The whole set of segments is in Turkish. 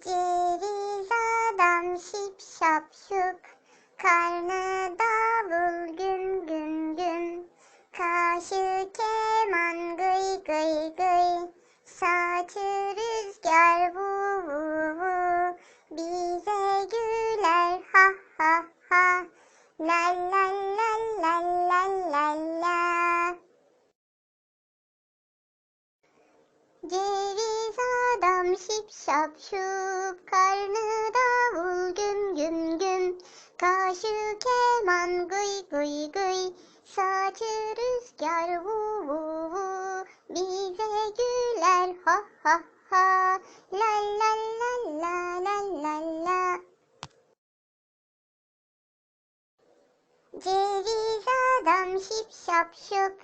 Ceviz Bize güler ha ha ha, la la la la la la la. Ceviz adam şip şap şup,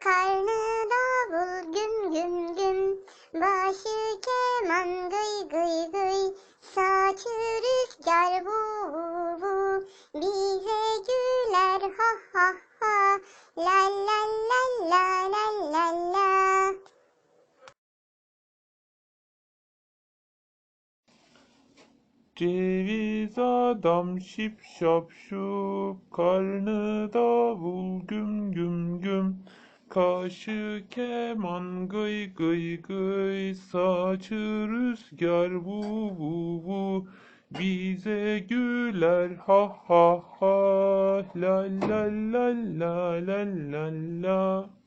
karnı davul güm güm güm. Başı keman gıy gıy gıy, saçı rüzgar vu vu. Bize güler ha ha ha, la la la la la la la. Ceviz adam şip şap şup, karnı davul güm güm güm. Kaşı keman gıy gıy gıy, saçı rüzgar vu vu vu. Bize güler ha ha ha, la la la la la la la.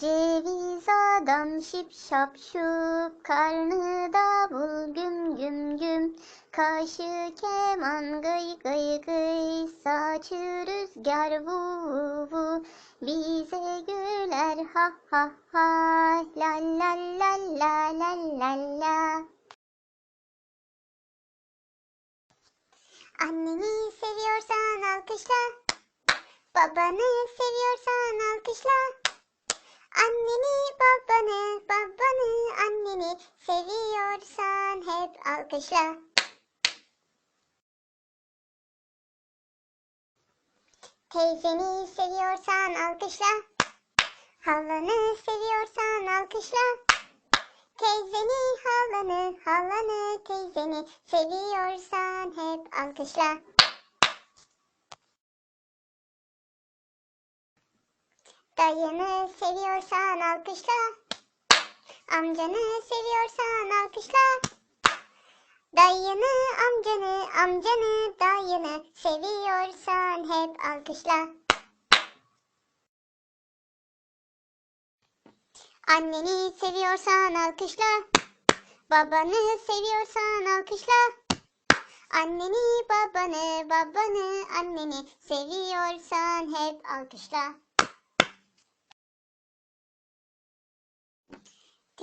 Ceviz adam şip şap şup, karnı davul güm güm güm. Kaşı keman gıy gıy gıy, saçı rüzgar vu vu. Bize güler ha ha ha, la la la la la la la. Anneni seviyorsan alkışla, babanı seviyorsan alkışla. Anneni babanı babanı anneni seviyorsan hep alkışla. Teyzeni seviyorsan alkışla. Halanı seviyorsan alkışla. Teyzeni halanı halanı teyzeni seviyorsan hep alkışla. Dayını seviyorsan alkışla. Amcanı seviyorsan alkışla. Dayını, amcanı, amcanı, dayını seviyorsan hep alkışla. Anneni seviyorsan alkışla. Babanı seviyorsan alkışla. Anneni, babanı, babanı, anneni seviyorsan hep alkışla.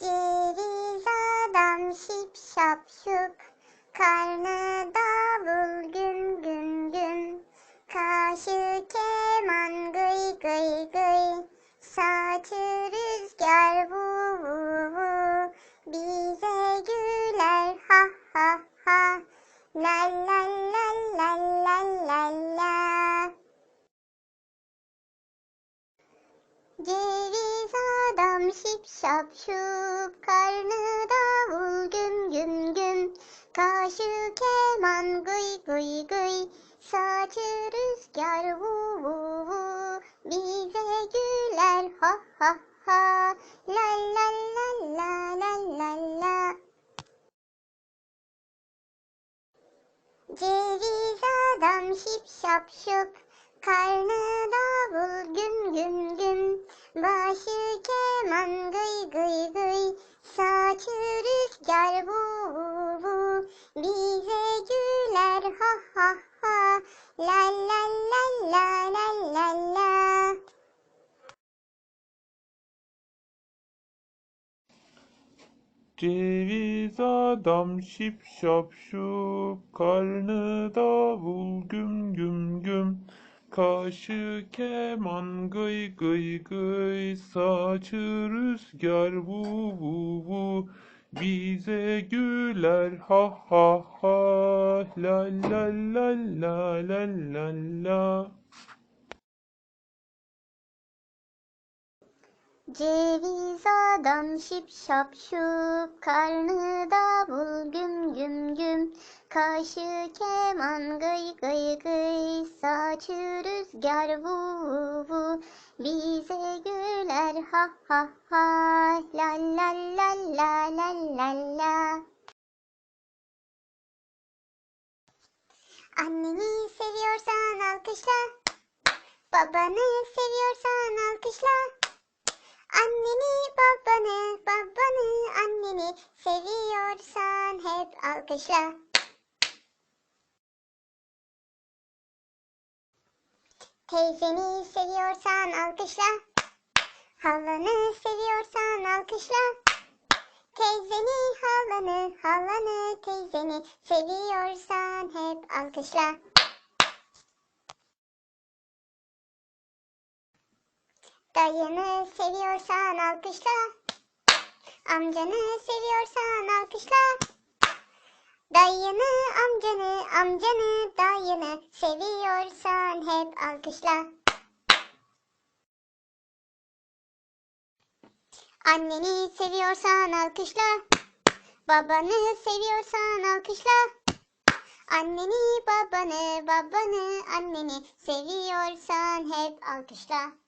Ceviz adam şip şap şup, karnı şup, karnı davul güm güm güm. Kaşı keman. Gıy gıy gıy, saçı rüzgar. Vu vu vu. Bize güler. Ha ha ha, la la la la la la la. Ceviz adam şip şap şup, karnı davul güm güm güm, başı keman gıy gıy gıy, saçı rüzgar vu vu, bize güler ha ha ha, la la la la la la la. Ceviz adam şip şap şup, karnı davul güm güm güm. Kaşı keman gıy gıy gıy, saçı rüzgar vu vu vu. Bize güler ha ha ha, la la la la la la la. Ceviz adam şip şap şup, karnı davul güm güm güm. Kaşı keman gıy gıy gıy, saçı rüzgar vu vu. Bize güler ha ha ha, la la la la la la la. Anneni seviyorsan alkışla, babanı seviyorsan alkışla. Anneni babanı babanı anneni seviyorsan hep alkışla. Teyzeni seviyorsan alkışla. Halanı seviyorsan alkışla. Teyzeni halanı halanı teyzeni seviyorsan hep alkışla. Dayını seviyorsan alkışla. Amcanı seviyorsan alkışla. Dayını, amcanı, amcanı, dayını seviyorsan hep alkışla. Anneni seviyorsan alkışla. Babanı seviyorsan alkışla. Anneni, babanı, babanı, anneni seviyorsan hep alkışla.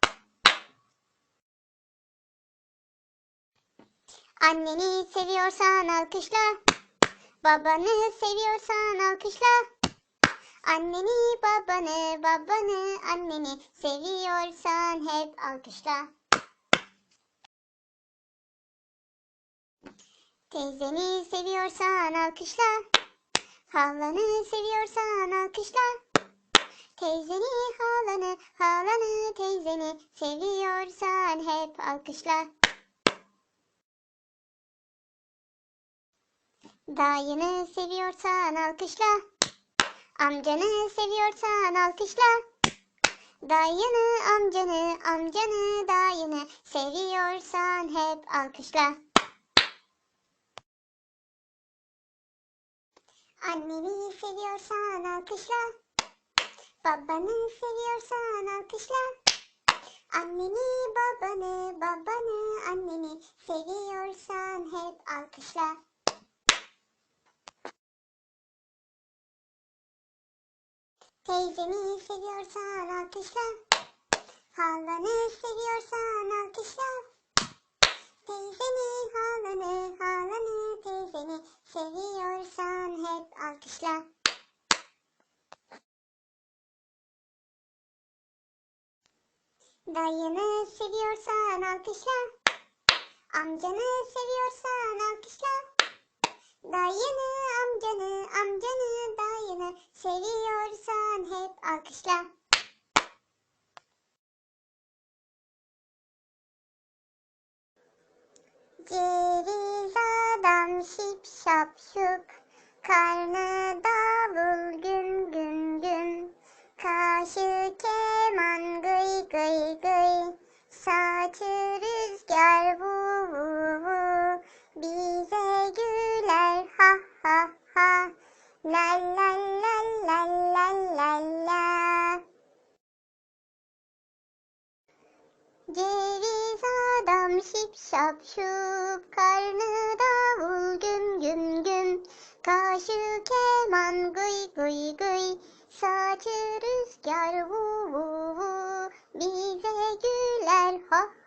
Anneni seviyorsan alkışla. Babanı seviyorsan alkışla. Anneni, babanı, babanı, anneni seviyorsan hep alkışla. Teyzeni seviyorsan alkışla. Halanı seviyorsan alkışla. Teyzeni, halanı, halanı, teyzeni seviyorsan hep alkışla. Dayını seviyorsan alkışla. Amcanı seviyorsan alkışla. Dayını, amcanı, amcanı, dayını seviyorsan hep alkışla. Anneni seviyorsan alkışla. Babanı seviyorsan alkışla. Anneni, babanı, babanı, anneni seviyorsan hep alkışla. Teyzeni seviyorsan alkışla. Halanı seviyorsan alkışla. Teyzeni, halanı, halanı, teyzeni seviyorsan hep alkışla. Dayını seviyorsan alkışla. Amcanı seviyorsan alkışla. Dayını, amcanı, amcanı, dayını seviyorsan hep alkışla. Ceviz adam şip şap şuk, karnı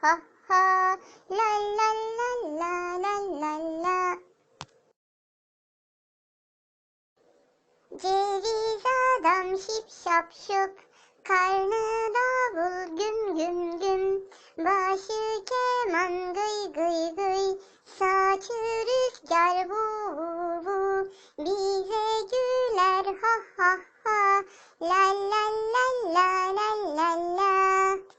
ha ha la la la la la la la. Ceviz adam şip şap şup, karnı davul güm güm güm. Başı keman gıy gıy gıy, saçı rüzgar vu vu. Bize güler ha ha ha, la la la la la la la.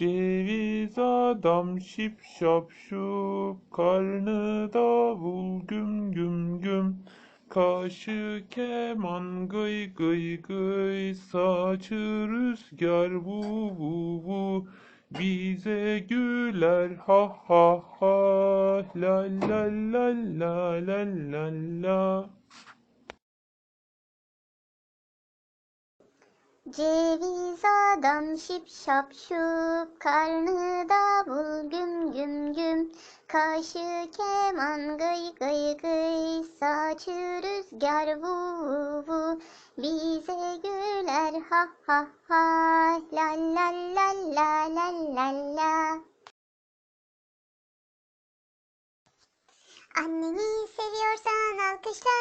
Ceviz adam şip şap şup, karnı davul güm güm güm. Kaşı keman gıy gıy gıy, saçı rüzgar vu vu vu. Bize güler ha ha ha, la la la la la la la. Ceviz adam şip şap şup, karnı davul güm güm güm. Kaşı keman gıy gıy gıy, saçı rüzgar vu vu. Bize güler ha ha ha, la la la la la la la. Anneni seviyorsan alkışla,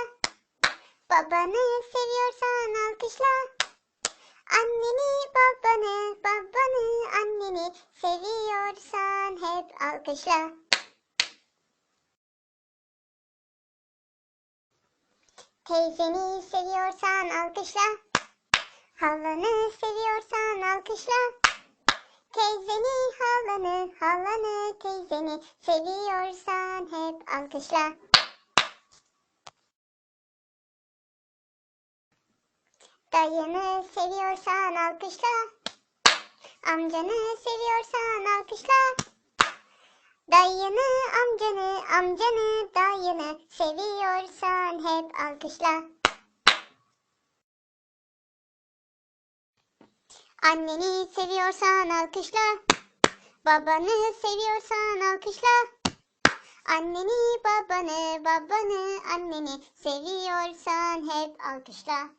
babanı seviyorsan alkışla. Anneni, babanı, babanı, anneni seviyorsan hep alkışla. Teyzeni seviyorsan alkışla. Halanı seviyorsan alkışla. Teyzeni, halanı, halanı, teyzeni seviyorsan hep alkışla. Dayını seviyorsan alkışla. Amcanı seviyorsan alkışla. Dayını, amcanı, amcanı, dayını seviyorsan hep alkışla. Anneni seviyorsan alkışla. Babanı seviyorsan alkışla. Anneni babanı babanı anneni seviyorsan hep alkışla.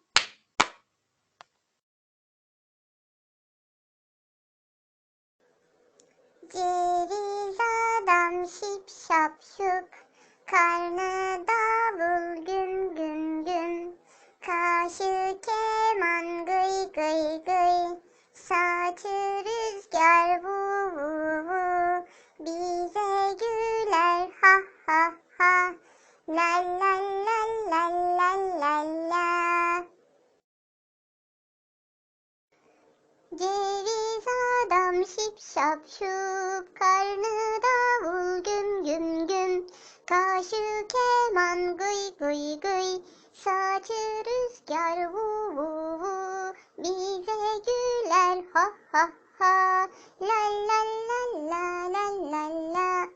Ceviz adam şip şap şup, karnı ha ha. La la la la la la la.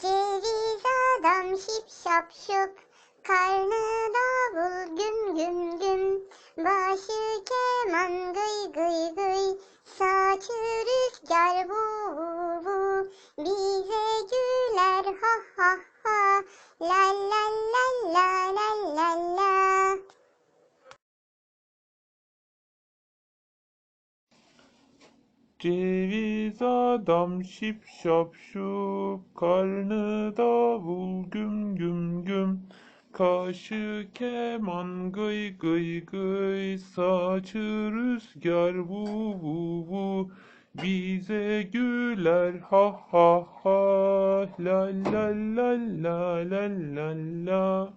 Ceviz adam şip şap şup, karnı davul güm güm güm, başı keman gıy gıy gıy, saçı rüzgar vu vu, bize güler ha ha ha, la la la la la la la. Ceviz adam şip şap şup, karnı davul güm güm güm, kaşı keman gıy gıy gıy, saçı rüzgar vu vu vu, bize güler ha ha ha, la la la la la la la.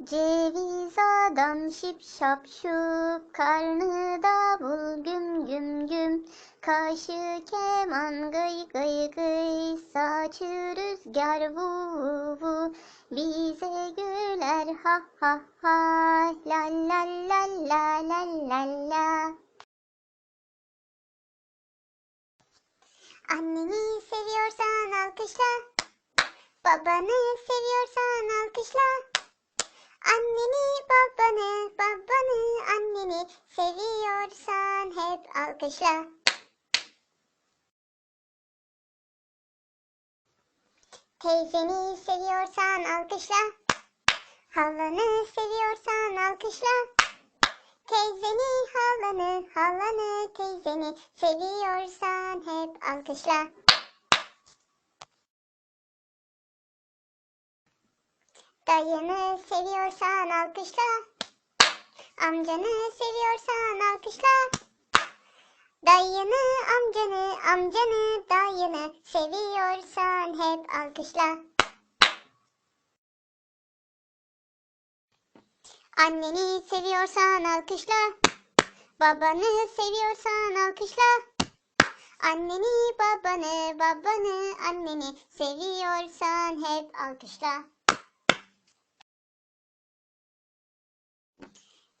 Ceviz adam şip şap şup, karnı davul güm güm güm, kaşı keman gıy gıy gıy, saçı rüzgar vu vu. Bize güler ha ha ha, la la la la la la la. Anneni seviyorsan alkışla, babanı seviyorsan alkışla. Anneni babanı babanı anneni seviyorsan hep alkışla. Teyzeni seviyorsan alkışla. Halanı seviyorsan alkışla. Teyzeni halanı halanı teyzeni seviyorsan hep alkışla. Dayını seviyorsan alkışla. Amcanı seviyorsan alkışla. Dayını, amcanı, amcanı, dayını seviyorsan hep alkışla. Anneni seviyorsan alkışla. Babanı seviyorsan alkışla. Anneni, babanı, babanı, anneni seviyorsan hep alkışla.